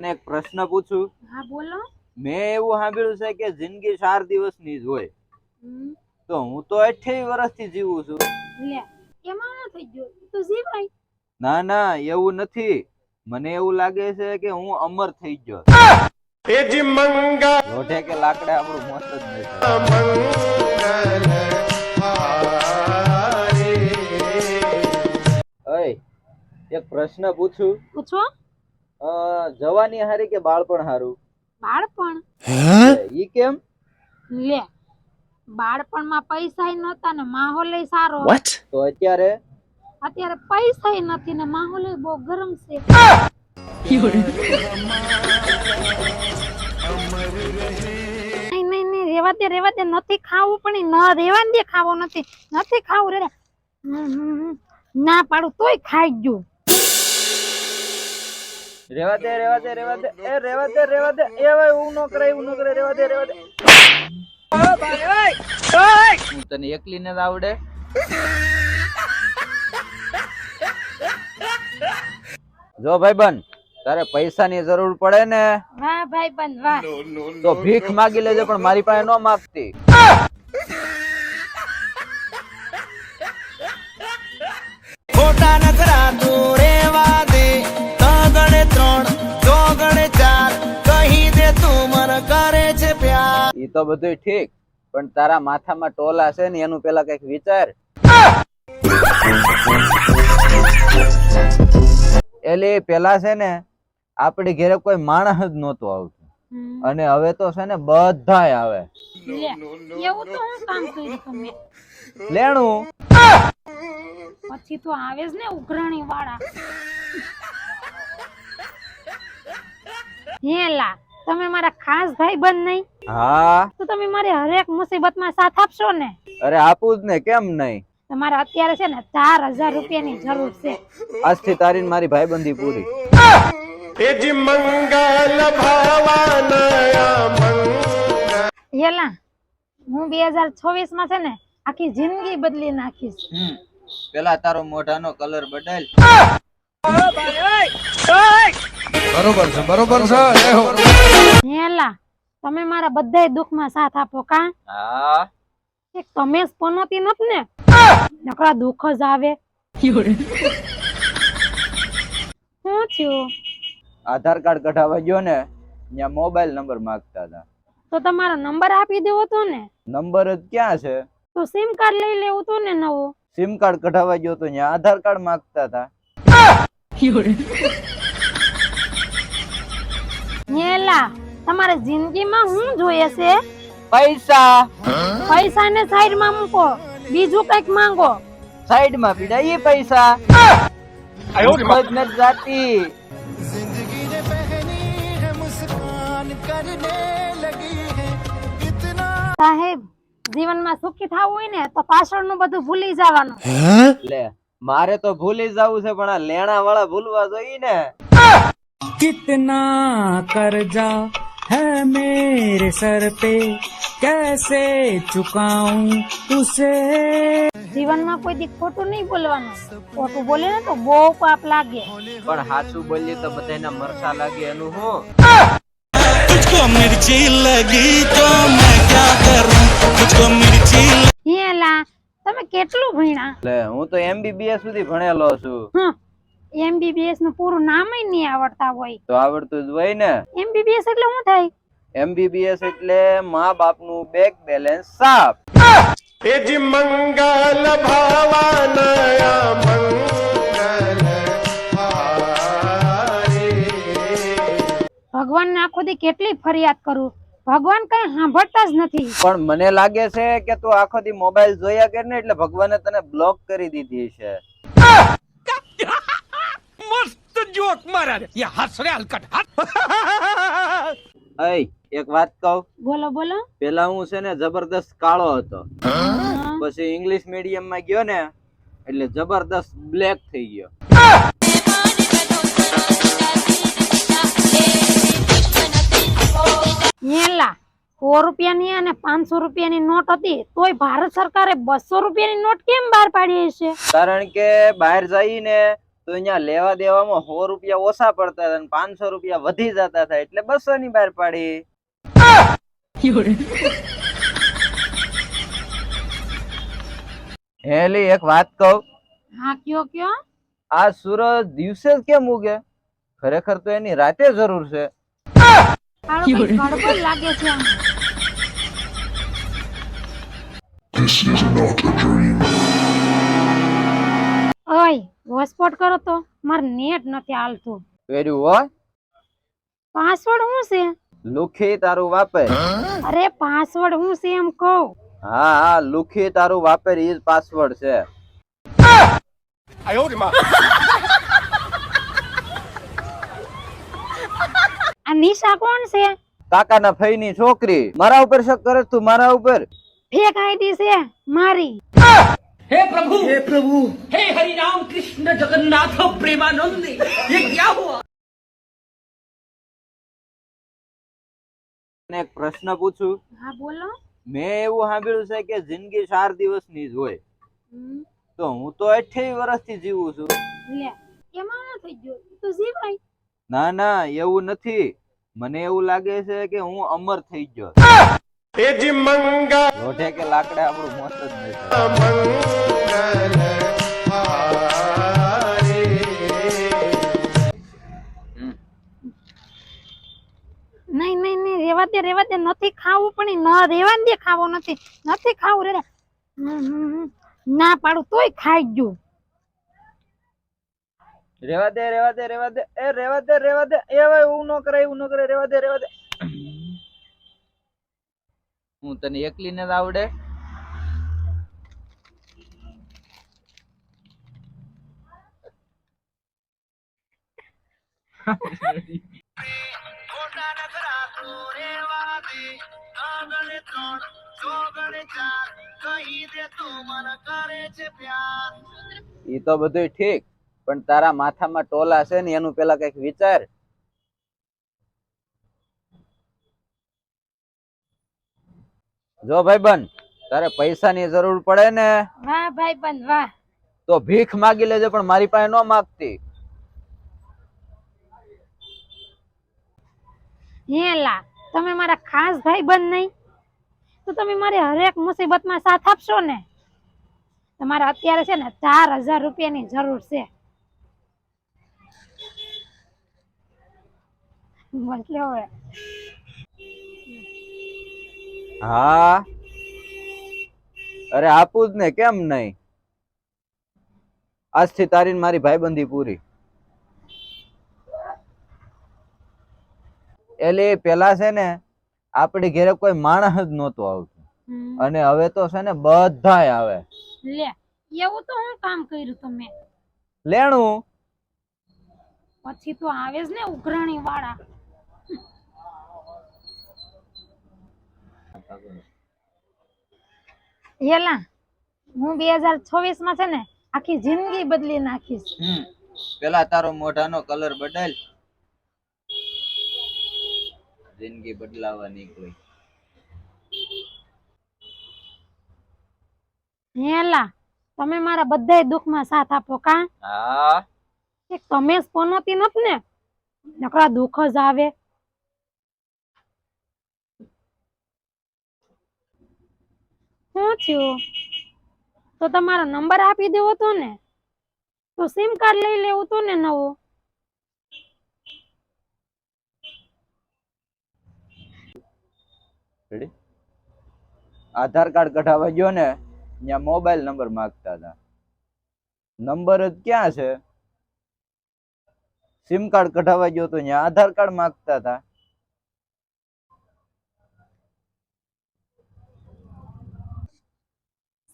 તને એક પ્રશ્ન પૂછું. હા બોલો. મેં એવું સાંભળ્યું છે કે જિંદગી ચાર દિવસની જ હોય. તો હું તો અઠ્યાવીસ વર્ષથી જીવું છું. લે એમાં ના થઈ ગયું. તો જીવાય. ના ના એવું નથી. મને એવું લાગે છે કે હું અમર થઈ ગયો. એજી મંગા લોઢે કે લાકડા આપણું મોત જ નહીં એક પ્રશ્ન પૂછું. પૂછો. જવાની હારી કે બાળપણ હારું? બાળપણ? ઈ કેમ? લે બાળપણમાં પૈસા નહોતા ને માહોલ સારો તો અત્યારે? અત્યારે પૈસા નથી ને માહોલ બહુ ગરમ છે. નહીં નહીં નહીં રેવા દે રેવા દે નથી ખાવું પણ ન રેવા દે ખાવો નથી. નથી ખાવું રે. ના પાડું તોય ખાઈ ગયું. રેવા દે રેવા દે રેવા દે એ રેવા દે રેવા દે એ ભાઈ હું નો કરે હું નો કરે રેવા દે રેવા દે હું તને એકલી ને આવડે. જો ભાઈ બન તારે પૈસા ની જરૂર પડે ને? વાહ ભાઈ બન વાહ તો ભીખ માગી લેજે પણ મારી પાસે ન માગતી. ખોટા નખરા તું તો બધું ઠીક પણ તારા માથામાં ટોલ હશે ને એનું પેલા કંઈક વિચાર. એટલે પેલા છે ને આપડી ઘેરે કોઈ માણસ જ નહોતું આવતું. અને હવે તો છે ને બધાય આવે. લેણું. પછી તો આવે જ ને ઉઘરાણી વાળા. હેલા. તમે મારા ખાસ ભાઈ બંધ નહીં? હા. તો તમે મારી હરેક મુસીબતમાં સાથ આપશો ને? અરે આપું જ ને કેમ નહીં? તમારે અત્યારે છે ને ચાર હજાર રૂપિયાની જરૂર છે. આજથી તારી ને મારી ભાઈબંધી પૂરી. મંગલ ભાવાનયા હેલા હું બે હજાર છવ્વીસમાં છે ને આખી જિંદગી બદલી નાખીશ. હમ. પેલા તારો મોઢાનો કલર બદલ. બરોબર છે બરોબર છે જય હો. હેલા તમે મારા બધાય દુઃખમાં સાથ આપો કા? હા. એક તમે જ પનોતી નથી ને નકરા દુઃખ જ આવે. શું થયું? આધાર કાર્ડ કઢાવવા ગયો ને ત્યાં મોબાઈલ નંબર માંગતા હતા. તો તમારો નંબર આપી દેવો તો ને? નંબર જ ક્યાં છે? તો સિમ કાર્ડ લઈ લેવું તો ને નવું? સિમ કાર્ડ કઢાવવા ગયો તો ત્યાં આધાર કાર્ડ માંગતા હતા હેલા તમારે જિંદગીમાં હું જોઈએ છે? પૈસા. પૈસા ને સાઈડમાં મૂકો. બીજું કંઈક માંગો. સાઈડમાં પીડા એ પૈસા. સાહેબ જીવનમાં સુખી થવું હોય ને તો પાછળનું બધું ભૂલી જવાનું. લે મારે તો ભૂલી જવું છે પણ આ લેણા વાળા ભૂલવા જોઈએ ને. કિતના કરજા. है मेरे सर पे कैसे चुकाऊं उसे જીવનમાં કોઈ દી ખોટું નહીં બોલવાનું ખોટું બોલે ને તો બહુ પાપ લાગે પણ સાચું બોલીએ તો બધાના મરસા લાગે એનું હું तुझको मिर्ची लगी तो मैं क्या करूं तुझको मिर्ची હેલા તમે કેટલું ભણ્યા લે હું તો એમબીબીએસ સુધી ભણેલો છું હમ એમબીબીએસનું પૂરું નામ નહીં આવડતા હોય. તો આવડતું જ હોય ને. એમબીબીએસ એટલે શું થાય? એમબીબીએસ એટલે મા બાપનું બેંક બેલેન્સ સાફ. એજી મંગલ ભાવાનયા મંગલ હારે ભગવાન આખો દી કેટલી ફરિયાદ કરું? ભગવાન કઈ સાંભળતા જ નથી. પણ મને લાગે છે કે તું આખો દી મોબાઈલ જોયા કર ને એટલે ભગવાને તને બ્લોક કરી દીધી છે. મસ્ત જોક મારા રે યે હલકટ. હસ એક વાત કહું? બોલો બોલો. પેલા હું છે ને જબરદસ્ત કાળો હતો. પછી ઇંગ્લિશ મીડિયમમાં ગયો ને એટલે જબરદસ્ત બ્લેક થઈ ગયો. એલા સો રૂપિયાની અને પાંચસો રૂપિયાની નોટ હતી તોય ભારત સરકારે બસો રૂપિયાની નોટ કેમ બહાર પાડી છે કારણ કે બહાર જઈને તો અહીંયા લેવા દેવામાં સો રૂપિયા ઓછા પડતા હતા અને પાંચસો રૂપિયા વધી જતા હતા એટલે બસો ની બહાર પાડી. હેલી એક વાત કહું? હા કયો કયો? આ સૂરજ દિવસે જ કેમ ઉગે? ખરેખર તો એની રાતે જરૂર છે. તારો કઈ ગડબડ લાગે છે આમાં. ભાઈ હોટસ્પોટ કરો તો માર નેટ નથી હાલતું. કર્યું હોય? પાસવર્ડ શું છે? લુખી તારું વાપર. અરે પાસવર્ડ શું છે એમ કહું? હા હા લુખી તારું વાપર ઈ પાસવર્ડ છે. આ નિશા કોણ છે? કાકાના ફઈની છોકરી. મારા ઉપર શક કરે તું મારા ઉપર? ફેક આઈડી છે મારી. हे प्रभु हे प्रभु हे हरि राम कृष्ण जगन्नाथ प्रेमानंद ये क्या हुआ અને એક પ્રશ્ન પૂછું હા બોલો મેં એવું સાંભળ્યું છે કે જિંદગી ચાર દિવસની જ હોય હમ, તો હું તો અઠ્યાવીસ વર્ષથી જીવું છું લે એમાં શું થઈ ગયું ઈ તો જીવાય ના ના એવું નથી મને એવું લાગે છે કે હું અમર થઈ ગયો એ જી મંગલ લોઢે કે લાકડા આપણું મોત જ નહીં મંગલ નહીં નહીં નહીં રેવા દે રેવા દે નથી ખાવું પણ ન રેવા દે ખાવો નથી. નથી ખાવું રે. ના પાડું તોય ખાઈ ગયું રેવા દે રેવા દે રેવા દે એ રેવા દે રેવા દે એ ભાઈ એવું ન કરે એવું ન કરે રેવા દે રેવા દે હું તને એકલીને જ આવડે. ઈ તો બધું ઠીક પણ તારા માથામાં ટોલા છે ને એનું પેલા કંઈક વિચાર. જો ભાઈ બન તારે પૈસાની જરૂર પડે ને? વાહ ભાઈ બંધ વાહ. તો ભીખ માગી લેજે પણ મારી પાસે ન માગતી. હેલા તમે મારા ખાસ ભાઈ બંધ નહીં. તો તમે મારી હરેક મુસીબતમાં સાથ આપશો ને? તમારે અત્યારે છે ને ચાર હજાર રૂપિયાની જરૂર છે. હવે. હા? અરે આપું જ ને કેમ નહીં? આજથી તારી ને મારી ભાઈબંધી પૂરી. એટલે પેલા છે ને આપડી ઘરે કોઈ માણસ જ નહોતું આવતું. અને હવે તો છે ને બધાય આવે. લે એવું તો હું કામ કર્યું તમે? લેણું? પછી તો આવે જ ને ઉઘરાણી વાળા હેલા હું બે હજાર છવ્વીસમાં છે ને આખી જિંદગી બદલી નાખીશ. હમ પેલા તારો મોઢાનો કલર બદલ. જિંદગી બદલાવા કોઈ હેલા તમે મારા બધાય દુઃખમાં સાથ આપો કા? હા. તમે જ પનોતી નથી ને નકરા દુઃખ જ આવે. શું થયું? તો તમારો નંબર આપી દેવો તો ને. તો સિમ કાર્ડ લઈ લેવું તો ને નવું. આધાર કાર્ડ કઢાવવા ગયો ને, ત્યાં મોબાઈલ નંબર માંગતા હતા. નંબર જ ક્યાં છે? સિમ કાર્ડ કઢાવવા ગયો તો ત્યાં આધાર કાર્ડ માંગતા હતા.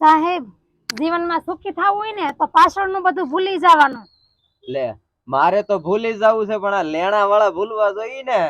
સાહેબ, જીવનમાં સુખી થવું હોય ને, તો પાછળનું બધું ભૂલી જવાનું. લે, મારે તો ભૂલી જવું છે, પણ આ લેણા વાળા ભૂલવા જોઈએ ને.